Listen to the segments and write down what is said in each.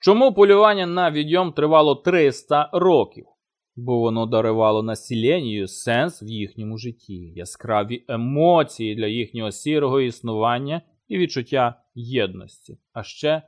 Чому полювання на відьом тривало 300 років? Бо воно дарувало населенню сенс в їхньому житті, яскраві емоції для їхнього сірого існування і відчуття єдності, а ще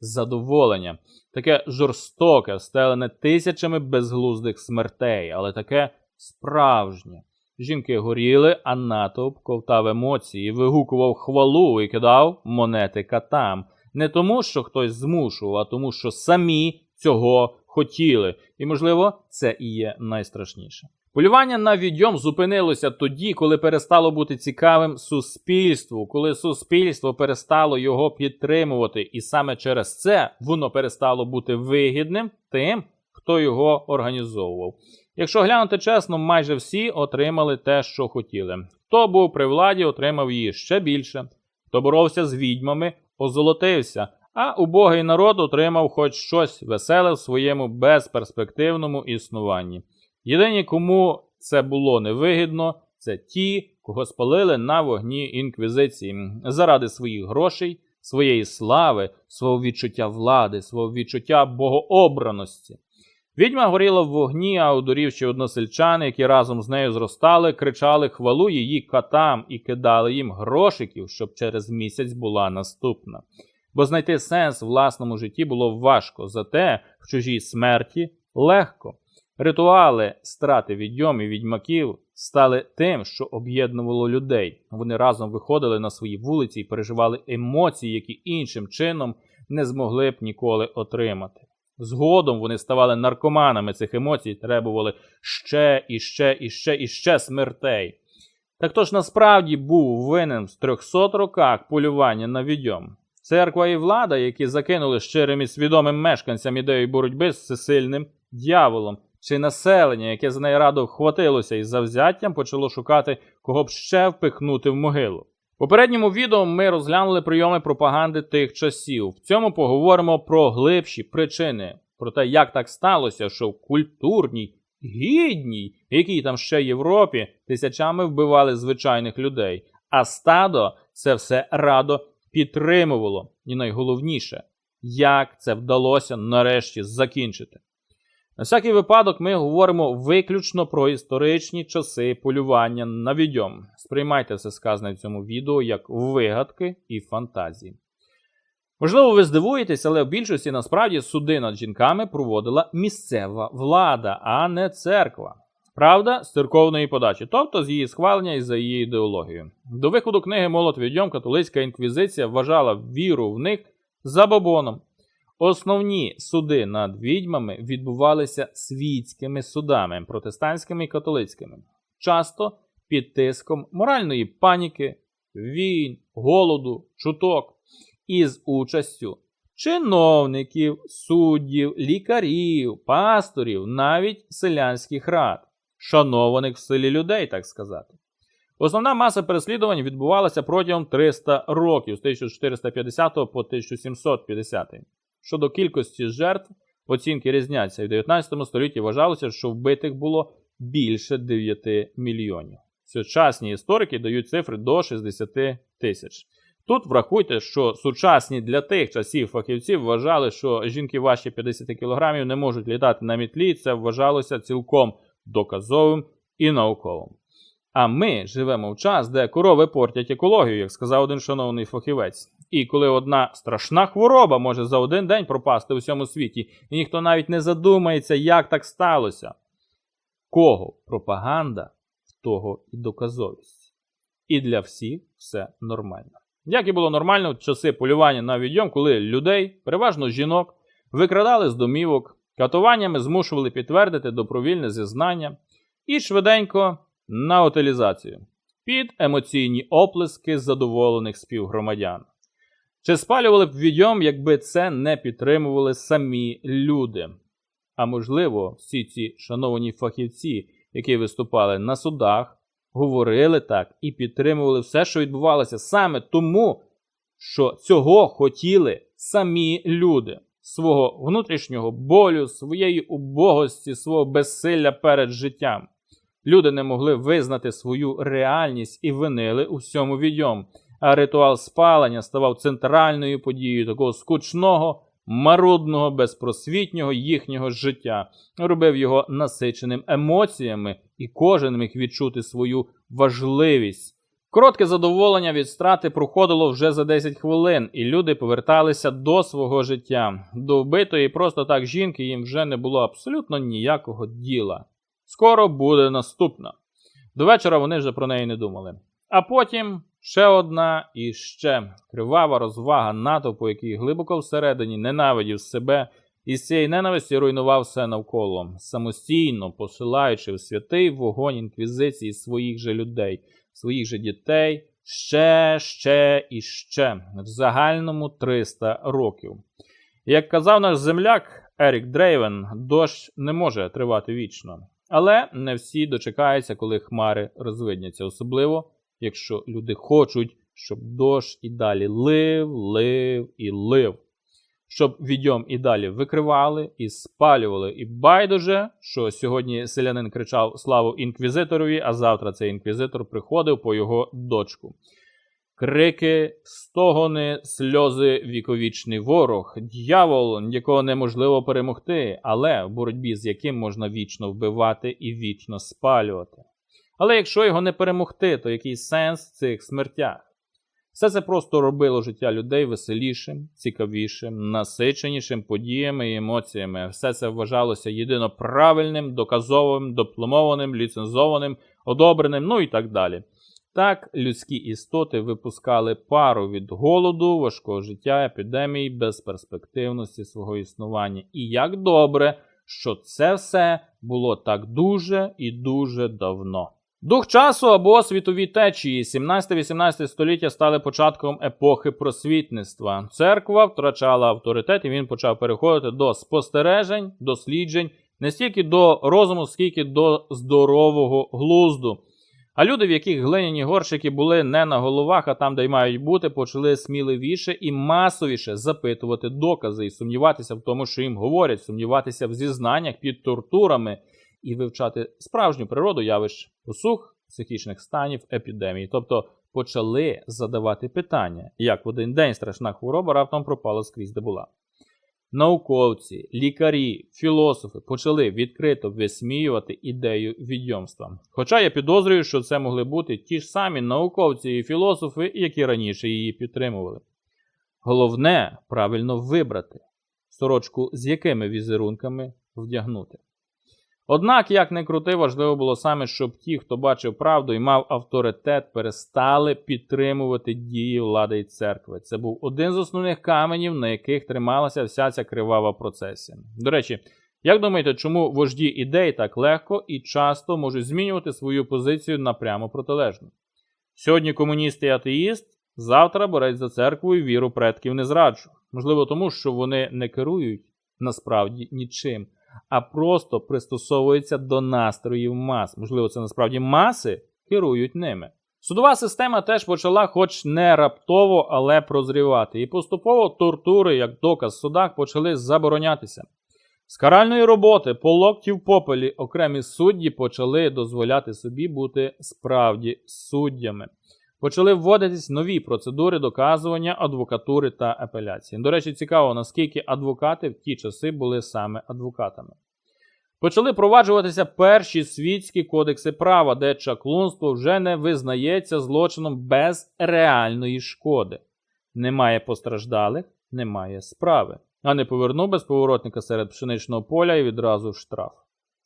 задоволення, таке жорстоке, стелене тисячами безглуздих смертей, але таке справжнє. Жінки горіли, а натовп ковтав емоції, вигукував хвалу і кидав монети катам. Не тому, що хтось змушував, а тому, що самі цього хотіли. І, можливо, це і є найстрашніше. Полювання на відьом зупинилося тоді, коли перестало бути цікавим суспільству, коли суспільство перестало його підтримувати, і саме через це воно перестало бути вигідним тим, хто його організовував. Якщо глянути чесно, майже всі отримали те, що хотіли. Хто був при владі, отримав її ще більше. Хто боровся з відьмами, озолотився, а убогий народ отримав хоч щось веселе в своєму безперспективному існуванні. Єдині, кому це було невигідно, це ті, кого спалили на вогні інквізиції заради своїх грошей, своєї слави, свого відчуття влади, свого відчуття богообраності. Відьма горіла в вогні, а одурівші односельчани, які разом з нею зростали, кричали хвалу її катам і кидали їм грошиків, щоб через місяць була наступна. Бо знайти сенс в власному житті було важко, зате в чужій смерті легко. Ритуали страти відьом і відьмаків стали тим, що об'єднувало людей. Вони разом виходили на свої вулиці і переживали емоції, які іншим чином не змогли б ніколи отримати. Згодом вони ставали наркоманами цих емоцій, требували ще і ще і ще і ще смертей. Так ж насправді був винен в 300 роках полювання на відьом? Церква і влада, які закинули щирим і свідомим мешканцям ідею боротьби з всесильним дьяволом, чи населення, яке з неї радо вхватилося і завзяттям почало шукати, кого б ще впихнути в могилу. Попередньому відео ми розглянули прийоми пропаганди тих часів. В цьому поговоримо про глибші причини, про те, як так сталося, що в культурній, гідній, якій там ще Європі, тисячами вбивали звичайних людей, а стадо це все радо підтримувало. І найголовніше, як це вдалося нарешті закінчити. На всякий випадок ми говоримо виключно про історичні часи полювання на відьом. Сприймайте все сказане в цьому відео як вигадки і фантазії. Можливо, ви здивуєтесь, але в більшості насправді суди над жінками проводила місцева влада, а не церква. Правда, з церковної подачі, тобто з її схвалення і за її ідеологією. До виходу книги Молот відьом католицька інквізиція вважала віру в них забобоном. Основні суди над відьмами відбувалися світськими судами, протестантськими і католицькими, часто під тиском моральної паніки, війн, голоду, чуток із участю чиновників, суддів, лікарів, пасторів, навіть селянських рад, шанованих в селі людей, так сказати. Основна маса переслідувань відбувалася протягом 300 років з 1450 по 1750. Щодо кількості жертв, оцінки різняться. В 19 столітті вважалося, що вбитих було більше 9 мільйонів. Сучасні історики дають цифри до 60 тисяч. Тут врахуйте, що сучасні для тих часів фахівці вважали, що жінки важчі 50 кг не можуть літати на мітлі, і це вважалося цілком доказовим і науковим. А ми живемо в час, де корови портять екологію, як сказав один шановний фахівець. І коли одна страшна хвороба може за один день пропасти у всьому світі, і ніхто навіть не задумається, як так сталося. Кого пропаганда, того і доказовість. І для всіх все нормально. Як і було нормально в часи полювання на відьом, коли людей, переважно жінок, викрадали з домівок, катуваннями змушували підтвердити добровільне зізнання і швиденько на утилізацію під емоційні оплески задоволених співгромадян. Чи спалювали б відьом, якби це не підтримували самі люди? А можливо, всі ці шановані фахівці, які виступали на судах, говорили так і підтримували все, що відбувалося саме тому, що цього хотіли самі люди, свого внутрішнього болю, своєї убогості, свого безсилля перед життям. Люди не могли визнати свою реальність і винили у всьому відьом а ритуал спалення ставав центральною подією такого скучного марудного, безпросвітнього їхнього життя, робив його насиченим емоціями, і кожен міг відчути свою важливість. Коротке задоволення від страти проходило вже за 10 хвилин, і люди поверталися до свого життя. До вбитої просто так жінки їм вже не було абсолютно ніякого діла. Скоро буде наступна. До вечора вони вже про неї не думали. А потім ще одна і ще кривава розвага натовпу, який глибоко всередині ненавидів себе і з цієї ненависті руйнував все навколо, самостійно посилаючи в святий вогонь інквізиції своїх же людей, своїх же дітей, ще, ще і ще, в загальному 300 років. Як казав наш земляк Ерік Дрейвен, дощ не може тривати вічно. Але не всі дочекаються, коли хмари розвидняться, особливо якщо люди хочуть, щоб дощ і далі лив, лив і лив, щоб відьом і далі викривали і спалювали. І байдуже, що сьогодні селянин кричав славу інквізиторові, а завтра цей інквізитор приходив по його дочку. Крики, стогони, сльози, віковічний ворог, дьявол, якого неможливо перемогти, але в боротьбі з яким можна вічно вбивати і вічно спалювати. Але якщо його не перемогти, то який сенс в цих смертях? Все це просто робило життя людей веселішим, цікавішим, насиченішим подіями і емоціями. Все це вважалося єдино правильним, доказовим, дипломованим, ліцензованим, одобреним, ну і так далі. Так, людські істоти випускали пару від голоду, важкого життя, епідемії, безперспективності свого існування. І як добре, що це все було так дуже і дуже давно. Дух часу або світові течії 17-18 століття стали початком епохи просвітництва. Церква втрачала авторитет, і він почав переходити до спостережень, досліджень, не стільки до розуму, скільки до здорового глузду. А люди, в яких глиняні горщики були не на головах, а там, де й мають бути, почали сміливіше і масовіше запитувати докази і сумніватися в тому, що їм говорять, сумніватися в зізнаннях під тортурами і вивчати справжню природу явищ посух, психічних станів, епідемії. Тобто почали задавати питання, як в один день страшна хвороба раптом пропала скрізь де була. Науковці, лікарі, філософи почали відкрито висміювати ідею відьомства. Хоча я підозрюю, що це могли бути ті ж самі науковці і філософи, які раніше її підтримували. Головне правильно вибрати сорочку з якими візерунками вдягнути. Однак, як не крути, важливо було саме, щоб ті, хто бачив правду і мав авторитет, перестали підтримувати дії влади і церкви. Це був один з основних каменів, на яких трималася вся ця кривава процесія. До речі, як думаєте, чому вожді ідей так легко і часто можуть змінювати свою позицію на прямо протилежну? Сьогодні комуніст і атеїст, завтра борець за церкву і віру предків не зраджу. Можливо, тому що вони не керують насправді нічим а просто пристосовується до настроїв мас. Можливо, це насправді маси керують ними. Судова система теж почала, хоч не раптово, але прозрівати. І поступово тортури, як доказ в судах, почали заборонятися. З каральної роботи по локті в попелі окремі судді почали дозволяти собі бути справді суддями почали вводитись нові процедури доказування адвокатури та апеляції. До речі, цікаво, наскільки адвокати в ті часи були саме адвокатами. Почали проваджуватися перші світські кодекси права, де чаклунство вже не визнається злочином без реальної шкоди. Немає постраждалих, немає справи. А не повернув безповоротника серед пшеничного поля і відразу штраф.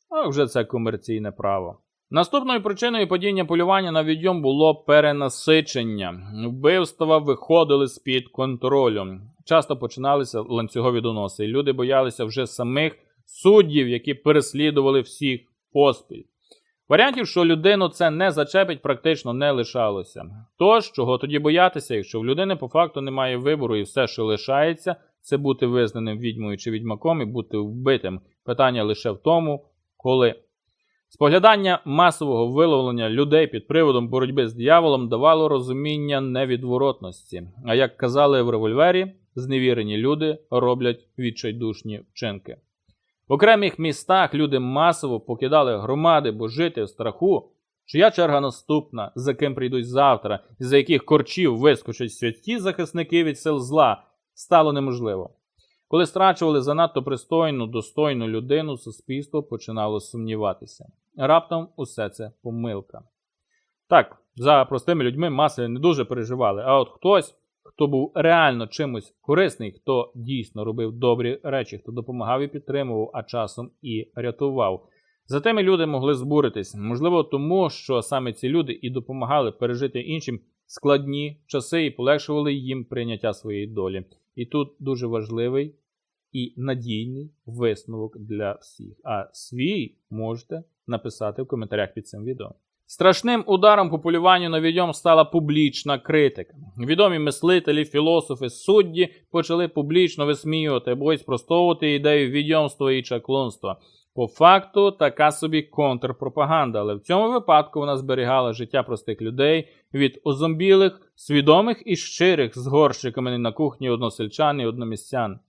А вже це комерційне право. Наступною причиною падіння полювання на відьом було перенасичення. Вбивства виходили з під контролю. Часто починалися ланцюгові доноси, і люди боялися вже самих суддів, які переслідували всіх поспіль. Варіантів, що людину це не зачепить, практично не лишалося. Тож, чого тоді боятися, якщо в людини по факту немає вибору і все, що лишається, це бути визнаним відьмою чи відьмаком і бути вбитим. Питання лише в тому, коли. Споглядання масового виловлення людей під приводом боротьби з дияволом давало розуміння невідворотності. А як казали в револьвері, зневірені люди роблять відчайдушні вчинки. В окремих містах люди масово покидали громади, бо жити в страху, чия черга наступна, за ким прийдуть завтра, за яких корчів вискочать святі захисники від сил зла, стало неможливо. Коли страчували занадто пристойну, достойну людину, суспільство починало сумніватися. Раптом усе це помилка. Так, за простими людьми маси не дуже переживали, а от хтось, хто був реально чимось корисний, хто дійсно робив добрі речі, хто допомагав і підтримував, а часом і рятував. За тими люди могли збуритись, можливо, тому що саме ці люди і допомагали пережити іншим складні часи і полегшували їм прийняття своєї долі. І тут дуже важливий і надійний висновок для всіх. А свій можете написати в коментарях під цим відео. Страшним ударом по полюванню на відьом стала публічна критика. Відомі мислителі, філософи, судді почали публічно висміювати або й спростовувати ідею відьомства і чаклунства. По факту, така собі контрпропаганда, але в цьому випадку вона зберігала життя простих людей від озомбілих, свідомих і щирих з горщиками на кухні односельчан і одномістян.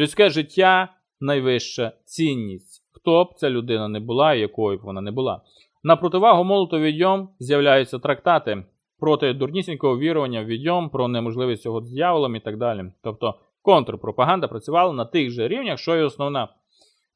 Людське життя найвища цінність. Хто б ця людина не була і якою б вона не була. На противагу молоту відьом з'являються трактати проти дурнісінького вірування в відьом, про неможливість цього з дьяволом і так далі. Тобто контрпропаганда працювала на тих же рівнях, що й основна.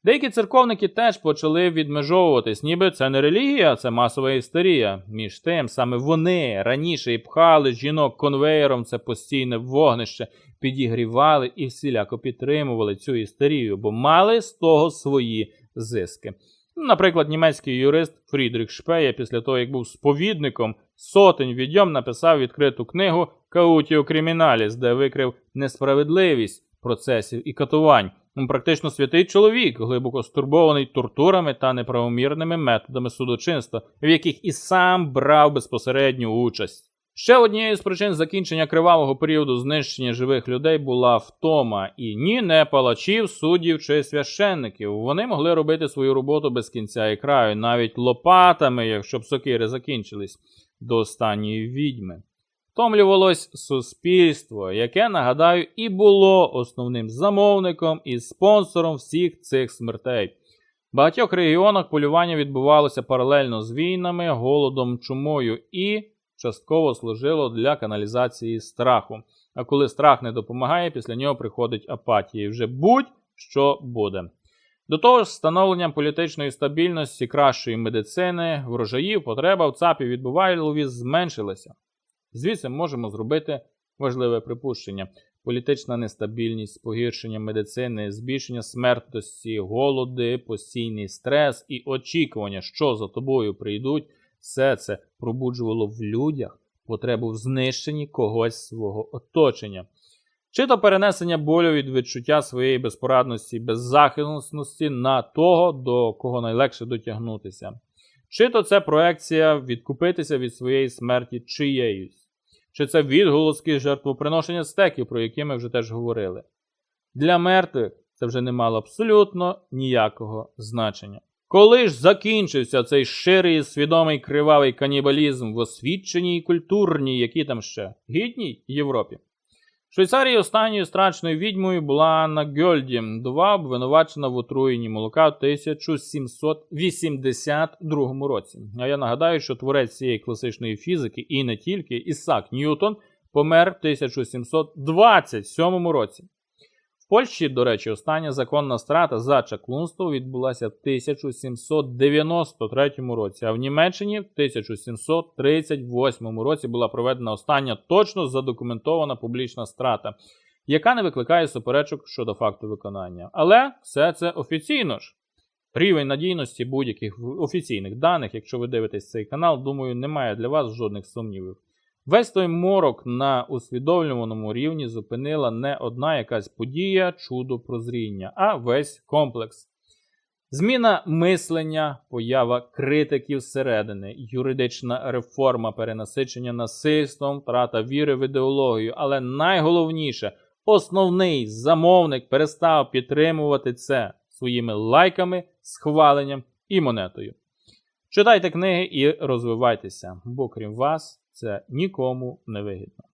Деякі церковники теж почали відмежовуватись, ніби це не релігія, це масова істерія. Між тим, саме вони раніше і пхали жінок конвеєром, це постійне вогнище, підігрівали і всіляко підтримували цю істерію, бо мали з того свої зиски. Наприклад, німецький юрист Фрідріх Шпеє, після того, як був сповідником сотень відьом, написав відкриту книгу Каутіо Криміналіс, де викрив несправедливість процесів і катувань. Практично святий чоловік, глибоко стурбований тортурами та неправомірними методами судочинства, в яких і сам брав безпосередню участь. Ще однією з причин закінчення кривавого періоду знищення живих людей була втома, і ні не палачів, суддів чи священників. Вони могли робити свою роботу без кінця і краю, навіть лопатами, якщо б сокири закінчились до останньої відьми. Втомлювалось суспільство, яке, нагадаю, і було основним замовником і спонсором всіх цих смертей. В багатьох регіонах полювання відбувалося паралельно з війнами, голодом, чумою і частково служило для каналізації страху. А коли страх не допомагає, після нього приходить апатія. І вже будь-що буде. До того ж, встановленням політичної стабільності, кращої медицини, врожаїв, потреба в ЦАПі відбувайлові зменшилася. Звідси можемо зробити важливе припущення: політична нестабільність, погіршення медицини, збільшення смертності, голоди, постійний стрес і очікування, що за тобою прийдуть, все це пробуджувало в людях потребу в знищенні когось свого оточення. Чи то перенесення болю від відчуття своєї безпорадності, беззахисності на того, до кого найлегше дотягнутися. Чи то це проекція відкупитися від своєї смерті чиєюсь. Чи це відголоски жертвоприношення стеків, про які ми вже теж говорили. Для мертвих це вже не мало абсолютно ніякого значення. Коли ж закінчився цей ширий, свідомий кривавий канібалізм в освіченій культурній, які там ще гідній Європі? В Швейцарії останньою страчною відьмою була Анна Гьольді, дова обвинувачена в отруєнні молока в 1782 році. А я нагадаю, що творець цієї класичної фізики і не тільки Ісак Ньютон помер в 1727 році. В Польщі, до речі, остання законна страта за чаклунство відбулася в 1793 році, а в Німеччині в 1738 році була проведена остання точно задокументована публічна страта, яка не викликає суперечок щодо факту виконання. Але все це офіційно ж. Рівень надійності будь-яких офіційних даних, якщо ви дивитесь цей канал, думаю, немає для вас жодних сумнівів. Весь той морок на усвідомлюваному рівні зупинила не одна якась подія, чудо прозріння, а весь комплекс. Зміна мислення, поява критиків зсередини, юридична реформа, перенасичення насильством, втрата віри в ідеологію. Але найголовніше, основний замовник перестав підтримувати це своїми лайками, схваленням і монетою. Читайте книги і розвивайтеся, бо крім вас це нікому не вигідно.